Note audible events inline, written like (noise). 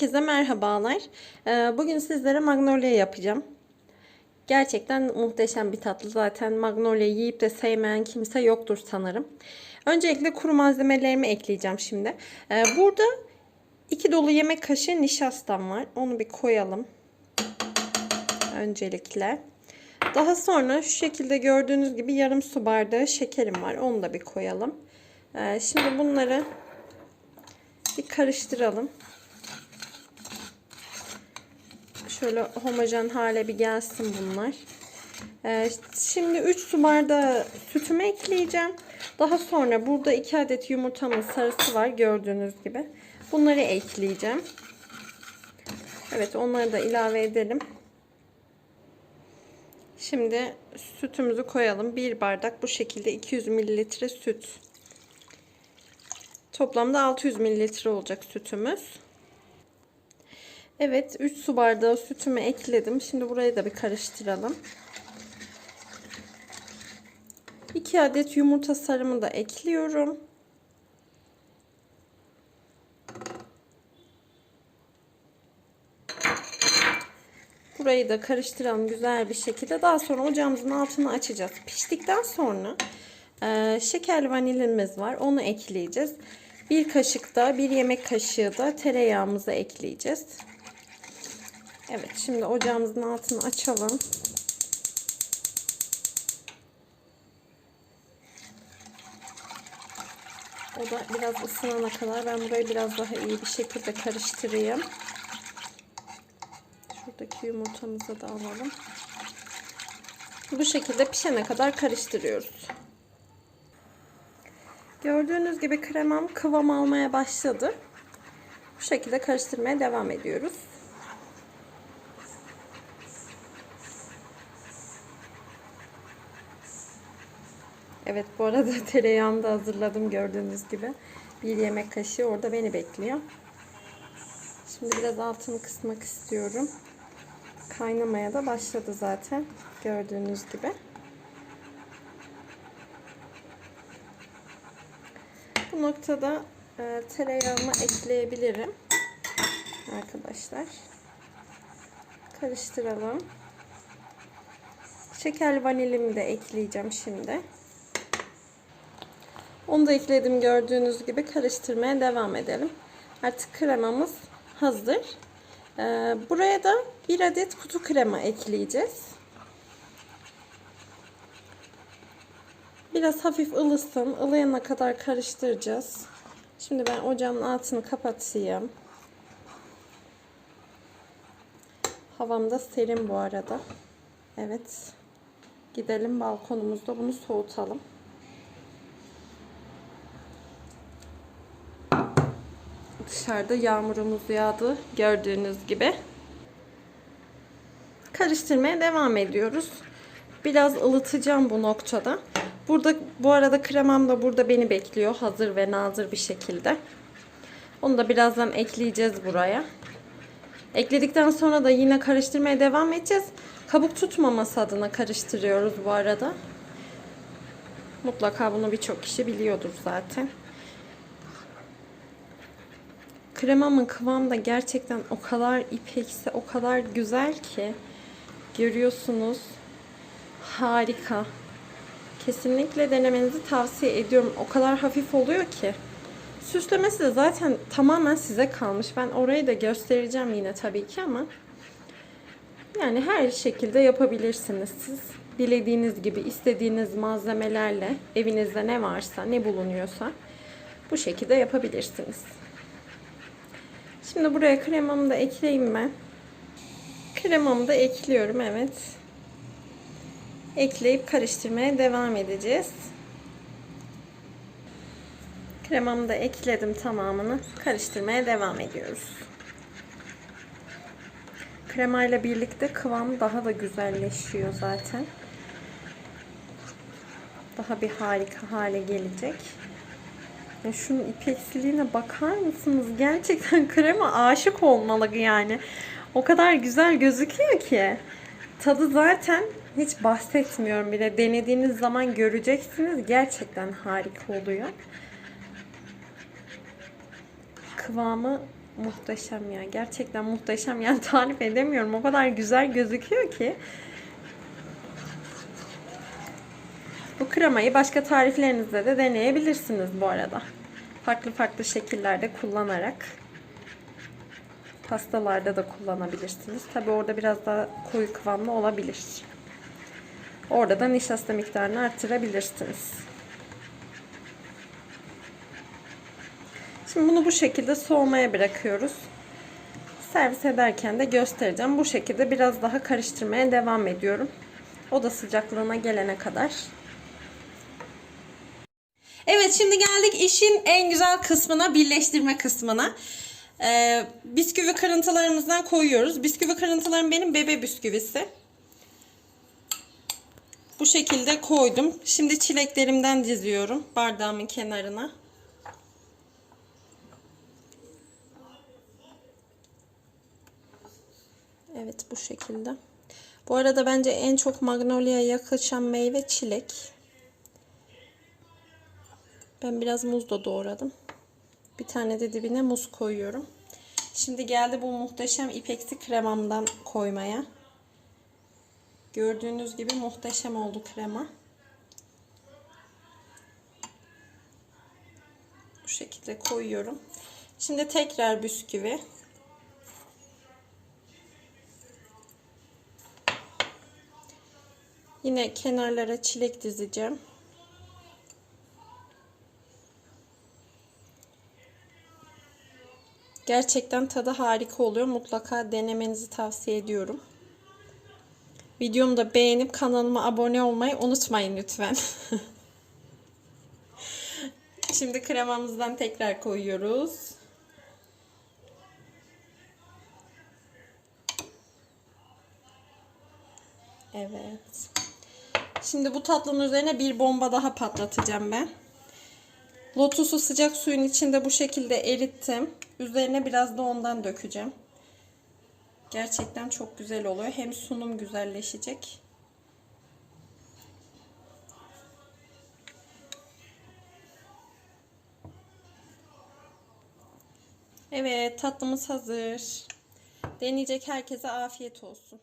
Herkese merhabalar. Ee, Bugün sizlere magnolia yapacağım. Gerçekten muhteşem bir tatlı. Zaten magnolia yiyip de sevmeyen kimse yoktur sanırım. Öncelikle kuru malzemelerimi ekleyeceğim şimdi. Ee, Burada 2 dolu yemek kaşığı nişastam var. Onu bir koyalım. Öncelikle. Daha sonra şu şekilde gördüğünüz gibi yarım su bardağı şekerim var. Onu da bir koyalım. Ee, Şimdi bunları bir karıştıralım. Şöyle homojen hale bir gelsin bunlar. Ee, şimdi 3 su bardağı sütümü ekleyeceğim. Daha sonra burada 2 adet yumurtamın sarısı var gördüğünüz gibi. Bunları ekleyeceğim. Evet onları da ilave edelim. Şimdi sütümüzü koyalım. 1 bardak bu şekilde 200 mililitre süt. Toplamda 600 mililitre olacak sütümüz. Evet 3 su bardağı sütümü ekledim. Şimdi burayı da bir karıştıralım. 2 adet yumurta sarımı da ekliyorum. Burayı da karıştıralım güzel bir şekilde. Daha sonra ocağımızın altını açacağız. Piştikten sonra e, şekerli vanilimiz var. Onu ekleyeceğiz. Bir kaşık da bir yemek kaşığı da tereyağımızı ekleyeceğiz. Evet şimdi ocağımızın altını açalım. O da biraz ısınana kadar ben burayı biraz daha iyi bir şekilde karıştırayım. Şuradaki yumurtamızı da alalım. Bu şekilde pişene kadar karıştırıyoruz. Gördüğünüz gibi kremam kıvam almaya başladı. Bu şekilde karıştırmaya devam ediyoruz. Evet bu arada (laughs) tereyağını da hazırladım gördüğünüz gibi. Bir yemek kaşığı orada beni bekliyor. Şimdi biraz altını kısmak istiyorum. Kaynamaya da başladı zaten gördüğünüz gibi. Bu noktada e, tereyağımı ekleyebilirim. Arkadaşlar. Karıştıralım. Şekerli vanilimi de ekleyeceğim şimdi. Onu da ekledim gördüğünüz gibi karıştırmaya devam edelim. Artık kremamız hazır. Ee, buraya da bir adet kutu krema ekleyeceğiz. Biraz hafif ılısın. ılıyana kadar karıştıracağız. Şimdi ben ocağımın altını kapatayım. Havam da serin bu arada. Evet. Gidelim balkonumuzda bunu soğutalım. Dışarıda yağmurumuz yağdı gördüğünüz gibi. Karıştırmaya devam ediyoruz. Biraz ılıtacağım bu noktada. Burada bu arada kremam da burada beni bekliyor hazır ve nazır bir şekilde. Onu da birazdan ekleyeceğiz buraya. Ekledikten sonra da yine karıştırmaya devam edeceğiz. Kabuk tutmaması adına karıştırıyoruz bu arada. Mutlaka bunu birçok kişi biliyordur zaten. Kremamın kıvamı da gerçekten o kadar ipeksi, o kadar güzel ki. Görüyorsunuz. Harika. Kesinlikle denemenizi tavsiye ediyorum. O kadar hafif oluyor ki. Süslemesi de zaten tamamen size kalmış. Ben orayı da göstereceğim yine tabii ki ama yani her şekilde yapabilirsiniz siz. Dilediğiniz gibi istediğiniz malzemelerle evinizde ne varsa, ne bulunuyorsa bu şekilde yapabilirsiniz. Şimdi buraya kremamı da ekleyeyim ben. Kremamı da ekliyorum evet. Ekleyip karıştırmaya devam edeceğiz. Kremamı da ekledim tamamını. Karıştırmaya devam ediyoruz. Kremayla birlikte kıvam daha da güzelleşiyor zaten. Daha bir harika hale gelecek. Ya şunun ipeksiliğine bakar mısınız? Gerçekten (laughs) krema aşık olmalı yani. O kadar güzel gözüküyor ki. Tadı zaten hiç bahsetmiyorum bile. Denediğiniz zaman göreceksiniz. Gerçekten harika oluyor. Kıvamı muhteşem ya. Gerçekten muhteşem. Yani tarif edemiyorum. O kadar güzel gözüküyor ki. Bu kremayı başka tariflerinizde de deneyebilirsiniz bu arada. Farklı farklı şekillerde kullanarak pastalarda da kullanabilirsiniz. Tabi orada biraz daha koyu kıvamlı olabilir. Orada da nişasta miktarını arttırabilirsiniz. Şimdi bunu bu şekilde soğumaya bırakıyoruz. Servis ederken de göstereceğim. Bu şekilde biraz daha karıştırmaya devam ediyorum. Oda sıcaklığına gelene kadar. Evet şimdi geldik işin en güzel kısmına, birleştirme kısmına. Ee, bisküvi kırıntılarımızdan koyuyoruz. Bisküvi kırıntılarım benim bebe bisküvisi. Bu şekilde koydum. Şimdi çileklerimden diziyorum bardağımın kenarına. Evet bu şekilde. Bu arada bence en çok Magnolia'ya yakışan meyve çilek. Ben biraz muz da doğradım. Bir tane de dibine muz koyuyorum. Şimdi geldi bu muhteşem ipeksi kremamdan koymaya. Gördüğünüz gibi muhteşem oldu krema. Bu şekilde koyuyorum. Şimdi tekrar bisküvi. Yine kenarlara çilek dizeceğim. Gerçekten tadı harika oluyor. Mutlaka denemenizi tavsiye ediyorum. Videomu da beğenip kanalıma abone olmayı unutmayın lütfen. (laughs) Şimdi kremamızdan tekrar koyuyoruz. Evet. Şimdi bu tatlının üzerine bir bomba daha patlatacağım ben. Lotusu sıcak suyun içinde bu şekilde erittim. Üzerine biraz da ondan dökeceğim. Gerçekten çok güzel oluyor. Hem sunum güzelleşecek. Evet tatlımız hazır. Deneyecek herkese afiyet olsun.